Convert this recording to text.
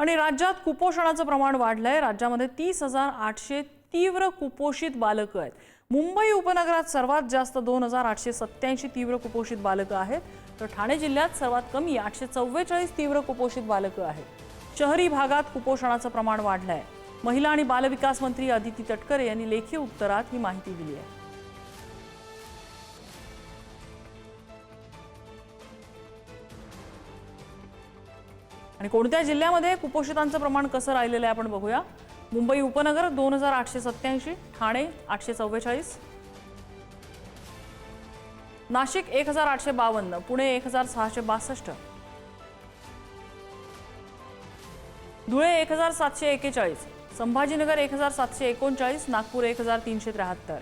आणि राज्यात कुपोषणाचं प्रमाण वाढलंय. राज्यामध्ये तीस हजार आठशे तीव्र कुपोषित बालकं आहेत. मुंबई उपनगरात सर्वात जास्त दोन हजार आठशे सत्याऐंशी तीव्र कुपोषित बालकं आहेत. तर ठाणे जिल्ह्यात सर्वात कमी आठशे चव्वेचाळीस तीव्र कुपोषित बालकं आहेत. शहरी भागात कुपोषणाचं प्रमाण वाढलं आहे महिला आणि बालविकास मंत्री अदिती तटकरे यांनी लेखी उत्तरात ही माहिती दिली आहे. आणि कोणत्या जिल्ह्यामध्ये कुपोषितांचं प्रमाण कसं राहिलेलं आहे आपण बघूया. मुंबई उपनगर दोन हजार आठशे सत्याऐंशी ठाणे आठशे चव्वेचाळीस. नाशिक एक हजार आठशे बावन्न पुणे एक हजार सहाशे बासष्ट. धुळे एक हजार सातशे एकेचाळीस संभाजीनगर एक हजार सातशे एकोणचाळीस नागपूर एक हजार तीनशे त्र्याहत्तर.